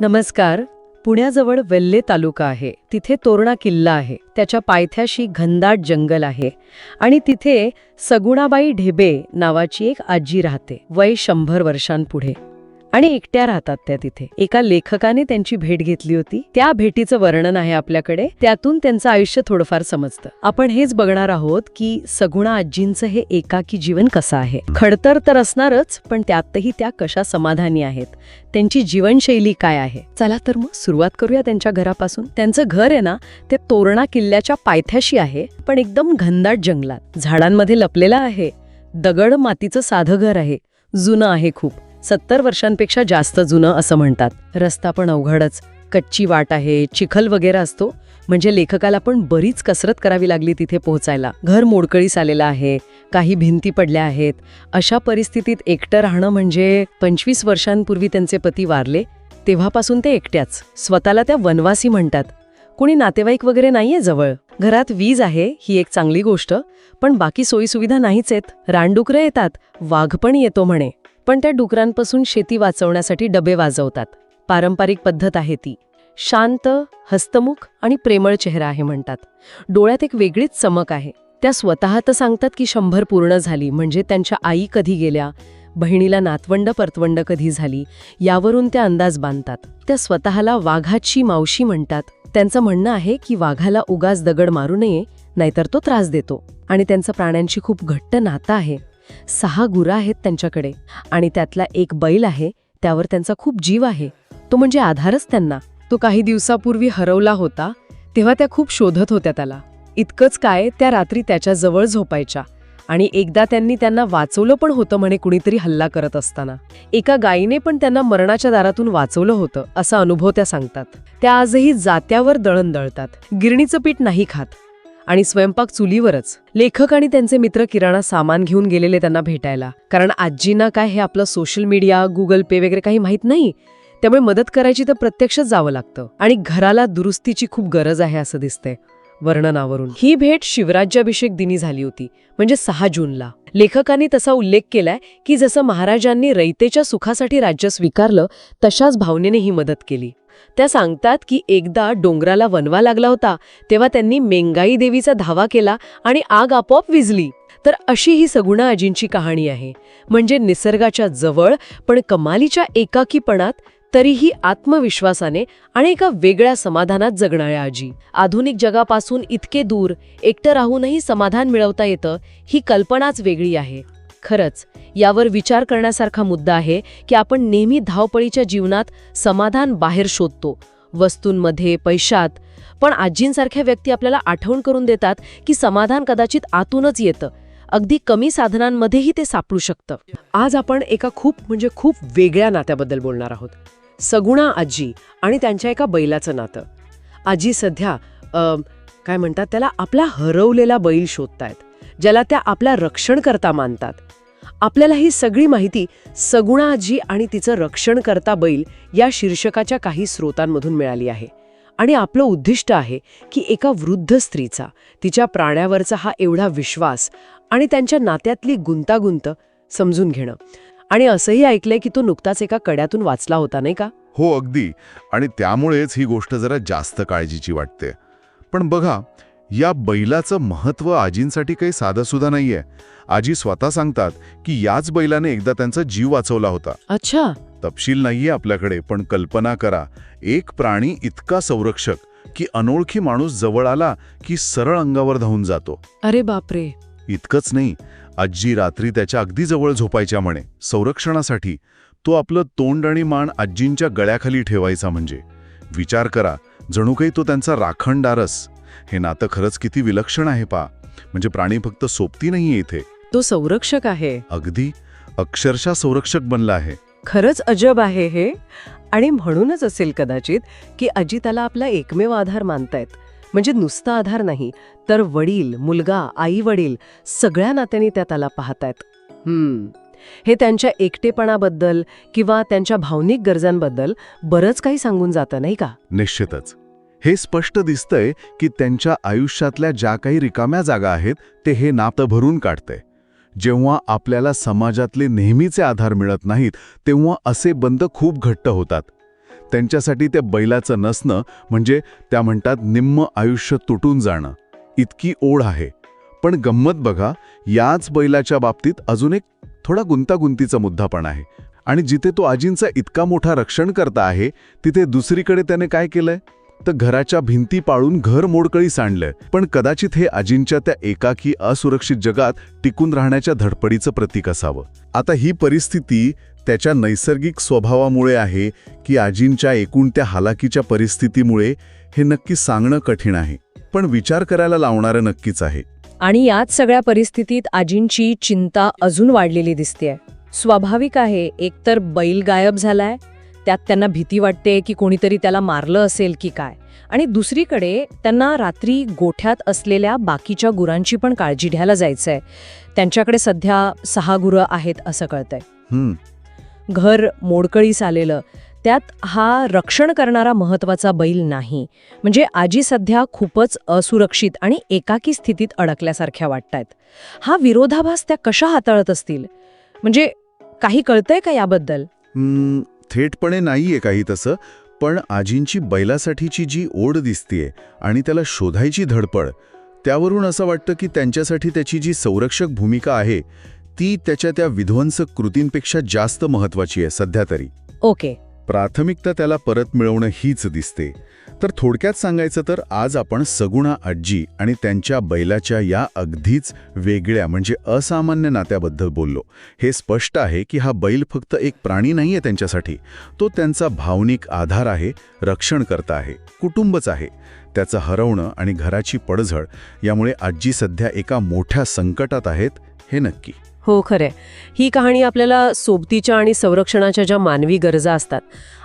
नमस्कार. पुण्याजवळ वेल्हे तालुका आहे. तिथे तोरणा किल्ला आहे. त्याच्या पायथ्याशी घनदाट जंगल आहे आणि तिथे सगुणाबाई ढेबे नावाची एक आजी राहते. वय शंभर वर्षांपुढे. आणि एकट्या राहतात त्या तिथे. एका लेखकाने त्यांची भेट घेतली होती. त्या भेटीचं वर्णन आहे आपल्याकडे. त्यातून त्यांचं आयुष्य थोडंफार समजतं. आपण हेच बघणार आहोत की सगुणा आजींचं हे एकाकी जीवन कसं आहे. खडतर तर असणारच पण त्यातही त्या कशा समाधानी आहेत? त्यांची जीवनशैली काय आहे? चला तर मग सुरुवात करूया त्यांच्या घरापासून. त्यांचं घर आहे ना ते तोरणा किल्ल्याच्या पायथ्याशी आहे पण एकदम घनदाट जंगलात. झाडांमध्ये लपलेलं आहे. दगड मातीचं साधं घर आहे. जुनं आहे खूप. सत्तर वर्षांपेक्षा जास्त जुनं असं म्हणतात. रस्ता पण अवघडच. कच्ची वाट आहे चिखल वगैरे असतो. म्हणजे लेखकाला पण बरीच कसरत करावी लागली तिथे पोहोचायला. घर मोडकळीस आलेलं आहे काही भिंती पडल्या आहेत. अशा परिस्थितीत एकटं राहणं म्हणजे पंचवीस वर्षांपूर्वी त्यांचे पती वारले तेव्हापासून ते एकट्याच. स्वतःला त्या वनवासी म्हणतात. कोणी नातेवाईक वगैरे नाहीये जवळ. घरात वीज आहे ही एक चांगली गोष्ट. पण बाकी सोयीसुविधा नाहीच आहेत. रानडुकरं येतात वाघ पण येतो म्हणे. पण त्या डुकरांपासून शेती वाचवण्यासाठी डबे वाजवतात. पारंपरिक पद्धत आहे ती. शांत हस्तमुख आणि प्रेमळ चेहरा आहे म्हणतात. डोळ्यात एक वेगळीच चमक आहे. त्या स्वतः तर सांगतात की शंभर पूर्ण झाली म्हणजे त्यांच्या आई कधी गेल्या बहिणीला नातवंड परतवंड कधी झाली यावरून त्या अंदाज बांधतात. त्या स्वतःला वाघाची मावशी म्हणतात. त्यांचं म्हणणं आहे की वाघाला उगाच दगड मारू नये नाहीतर तो त्रास देतो. आणि त्यांचं प्राण्यांची खूप घट्ट नातं आहे. सहा गुरं आहेत त्यांच्याकडे आणि त्यातला एक बैल आहे त्यावर त्यांचा खूप जीव आहे. तो म्हणजे आधारच त्यांना. तो काही दिवसापूर्वी हरवला होता तेव्हा त्या खूप शोधत होत्या त्याला. इतकंच काय त्या रात्री त्याच्याजवळ झोपायच्या आणि एकदा त्यांनी त्यांना वाचवलं पण होतं म्हणे कुणीतरी हल्ला करत असताना. एका गायीने पण त्यांना मरणाच्या दारातून वाचवलं होतं असा अनुभव त्या सांगतात. त्या आजही जात्यावर दळण दळतात. गिरणीचं पीठ नाही खात. आणि स्वयंपाक चुलीवरच. लेखक आणि त्यांचे मित्र किराणा सामान घेऊन गेलेले त्यांना भेटायला. कारण आजींना काय हे आपलं सोशल मीडिया गुगल पे वगैरे काही माहीत नाही? त्यामुळे मदत करायची तर प्रत्यक्षच जावं लागतं. आणि घराला दुरुस्तीची खूप गरज आहे असं दिसतंय. वर्णनावरून. ही भेट शिवराज्याभिषेक दिनी झाली होती म्हणजे सहा जूनला. लेखकांनी तसा उल्लेख केलाय की जसं महाराजांनी रयतेच्या सुखासाठी राज्य स्वीकारलं तशाच भावनेने ही मदत केली. त्या सांगतात की एकदा डोंगराला वनवा लागला होता तेव्हा त्यांनी मेंगाई देवीचा धावा केला आणि आग आपोआप विजली तर अशी ही सगुणा आजींची कहाणी आहे. म्हणजे निसर्गाच्या जवळ पण कमालीच्या एकाकीपणात तरीही आत्मविश्वासाने आणि एका वेगळ्या समाधानात जगणाऱ्या आजी. आधुनिक जगापासून इतके दूर एकटं राहूनही समाधान मिळवता येतं ही कल्पनाच वेगळी आहे. खरंच यावर विचार करण्यासारखा मुद्दा आहे की आपण नेहमी धावपळीच्या जीवनात समाधान बाहेर शोधतो. वस्तूंमध्ये पैशात पण आजींसारख्या व्यक्ती आपल्याला आठवण करून देतात की समाधान कदाचित आतूनच येतं. अगदी कमी साधनांमध्येही ते सापडू शकतं. आज आपण एका खूप म्हणजे खूप वेगळ्या नात्याबद्दल बोलणार आहोत. सगुणा आजी आणि त्यांच्या एका बैलाचं नातं. आजी सध्या काय म्हणतात त्याला आपला हरवलेला बैल शोधतायत ज्याला त्या आपला रक्षणकर्ता मानतात. आपल्याला ही सगळी माहिती सगुणा आजी आणि तिचं रक्षणकर्ता बैल या शीर्षकाच्या काही स्रोतांमधून मिळाली आहे. आणि आपलं उद्दिष्ट आहे की एका वृद्ध स्त्रीचा तिच्या प्राण्यावरचा हा एवढा विश्वास आणि त्यांच्या नात्यातली गुंतागुंत समजून घेणं. आणि असंही ऐकलंय की तो नुकताच एका कड्यातून वाचला होता नाही का? हो अगदी. आणि त्यामुळेच ही गोष्ट जरा जास्त काळजीची वाटते. पण बघा या बैलाचं महत्त्व आजींसाठी काही साधंसुद्धा नाहीये. आजी स्वतः सांगतात की याच बैलाने एकदा त्यांचा जीव वाचवला होता. अच्छा. तपशील नाहीये आपल्याकडे पण कल्पना करा. एक प्राणी इतका संरक्षक की अनोळखी माणूस जवळ आला की सरळ अंगावर धावून जातो. अरे बापरे. इतकंच नाही आजी रात्री त्याच्या अगदी जवळ झोपायच्या म्हणे संरक्षणासाठी. तो आपलं तोंड आणि मान आजींच्या गळ्याखाली ठेवायचा म्हणजे. विचार करा जणू काही तो त्यांचा राखणदारस. हे नातं खरंच किती विलक्षण आहे पा. म्हणजे प्राणी फक्त सोबती नाहीये इथे. तो संरक्षक आहे. अगदी अक्षरशः संरक्षक बनला आहे. खरंच अजब आहे हे. आणि म्हणूनच असेल कदाचित की अजी त्याला आपला एकमेव आधार मानतायत. म्हणजे नुसता आधार नाही तर वडील मुलगा आई वडील सगळ्या नात्यांनी त्या त्याला पाहतायत. हम्म. हे त्यांच्या एकटेपणाबद्दल किंवा त्यांच्या भावनिक गरजांबद्दल बरंच काही सांगून जातं नाही का? निश्चितच. हे स्पष्ट दिसतंय की त्यांच्या आयुष्यातल्या ज्या काही रिकाम्या जागा आहेत ते हे नातं भरून काढतंय जेव्हा आपल्याला समाजातले नेहमीचे आधार मिळत नाहीत तेव्हा असे बंध खूप घट्ट होतात. त्यांच्यासाठी त्या बैलाचं नसणं म्हणजे त्या म्हणतात निम्म आयुष्य तुटून जाणं. इतकी ओढ आहे. पण गंमत बघा याच बैलाच्या बाबतीत अजून एक थोडा गुंतागुंतीचा मुद्दा पण आहे. आणि जिथे तो आजींचा इतका मोठा रक्षण करता आहे तिथे दुसरीकडे त्याने काय केलंय? तर घराच्या भिंती पाळून घर मोडकळी सांडलंय पण कदाचित हे आजींच्या त्या एकाकी असुरक्षित जगात टिकून राहण्याच्या धडपडीचं प्रतीक असावं. आता ही परिस्थिती त्याच्या नैसर्गिक स्वभावामुळे आहे की आजींच्या एकूण त्या हालाकीच्या परिस्थितीमुळे हे नक्की सांगणं कठीण आहे. पण विचार करायला लावणारं नक्कीच आहे. आणि याच सगळ्या परिस्थितीत आजींची चिंता अजून वाढलेली दिसतेय. स्वाभाविक आहे एकतर बैल गायब झालाय त्यात त्यांना भीती वाटते की कोणीतरी त्याला मारलं असेल की काय. आणि दुसरीकडे त्यांना रात्री गोठ्यात असलेल्या बाकीच्या गुरांची पण काळजी घ्यायला जायचंय. त्यांच्याकडे सध्या सहा गुरं आहेत असं कळतंय. घर मोडकळीस आलेलं त्यात हा रक्षण करणारा महत्त्वाचा बैल नाही. म्हणजे आजी सध्या खूपच असुरक्षित आणि एकाकी स्थितीत अडकल्यासारख्या वाटतायत. हा विरोधाभास त्या कशा हाताळत असतील? म्हणजे काही कळतंय का याबद्दल? थेटपणे थेटपणे नाहीये काही तसं पण आजींची बैलासाठीची जी ओढ दिसतीये आणि त्याला शोधायची धडपड त्यावरून असं वाटतं की त्यांच्यासाठी त्याची जी संरक्षक भूमिका आहे ती त्याच्या त्या विध्वंसक कृतींपेक्षा जास्त महत्वाची आहे सध्या तरी. ओके. प्राथमिकता त्याला परत मिळवणं हीच दिसते. तर थोडक्यात सांगायचं तर आज आपण सगुणा आजी आणि त्यांच्या बैलाच्या या अगदीच वेगळ्या म्हणजे असामान्य नात्याबद्दल बोललो. हे स्पष्ट आहे की हा बैल फक्त एक प्राणी नाहीये त्यांच्यासाठी. तो त्यांचा भावनिक आधार आहे रक्षण करता आहे कुटुंबच आहे. त्याचं हरवणं आणि घराची पडझड यामुळे आजी सध्या एका मोठ्या संकटात आहेत हे नक्की. हो खरे ही कहाणी आपल्याला सोबतीच्या आणि संरक्षणाच्या ज्या मानवी गरजा असतात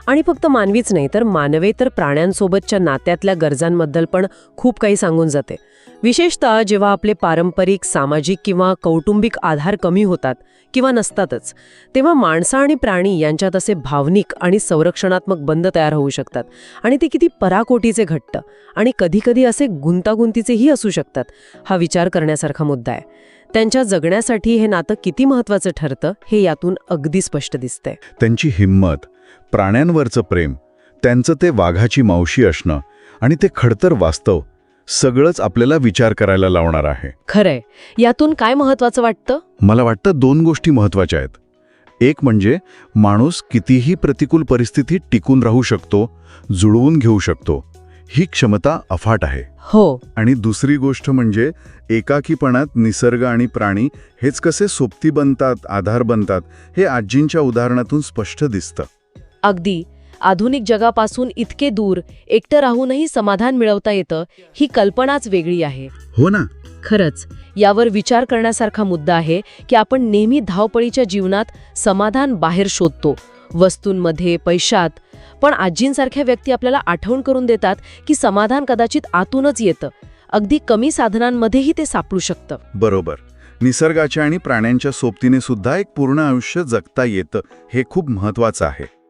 आणि फक्त मानवीच नाही तर मानवेतर प्राण्यांसोबतच्या नात्यातल्या गरजांबद्दल पण खूप काही सांगून जाते. विशेषतः जेव्हा आपले पारंपरिक सामाजिक किंवा कौटुंबिक आधार कमी होतात किंवा नसतातच. तेव्हा माणसं आणि प्राणी यांच्यात असे भावनिक आणि संरक्षणात्मक बंध तयार होऊ शकतात. आणि ते किती पराकोटीचे घट्ट आणि कधीकधी असे गुंतागुंतीचेही असू शकतात हा विचार करण्यासारखा मुद्दा आहे. त्यांच्या जगण्यासाठी हे नातं किती महत्वाचं ठरतं हे यातून अगदी स्पष्ट दिसतंय. त्यांची हिंमत प्राण्यांवरचं प्रेम त्यांचं ते वाघाची मावशी असणं आणि ते खडतर वास्तव सगळंच आपल्याला विचार करायला लावणार आहे. खरंय. यातून काय महत्वाचं वाटतं? मला वाटतं दोन गोष्टी महत्त्वाच्या आहेत. एक म्हणजे माणूस कितीही प्रतिकूल परिस्थितीत टिकून राहू शकतो जुळवून घेऊ शकतो. ही क्षमता अफाट आहे. हो. आणि दुसरी गोष्ट म्हणजे एकाकीपणात निसर्ग आणि प्राणी हेच कसे सोबती बनतात आधार बनतात हे आजींच्या उदाहरणातून स्पष्ट दिसतं. अगदी. आधुनिक जगापासून इतके दूर एकटं राहूनही समाधान मिळवता येतं ही कल्पनाच वेगळी आहे. हो ना? खरंच यावर विचार करण्यासारखा मुद्दा आहे की आपण नेहमी धावपळीच्या जीवनात समाधान बाहेर शोधतो वस्तूंमध्ये पैशात. पण आजींसारख्या व्यक्ती आपल्याला आठवण करून देतात की समाधान कदाचित आतूनच येतं. अगदी कमी साधनांमध्येही ते सापडू शकतं. बरोबर. निसर्गाच्या आणि प्राण्यांच्या सोबतीने सुद्धा एक पूर्ण आयुष्य जगता येतं हे खूप महत्वाचं आहे.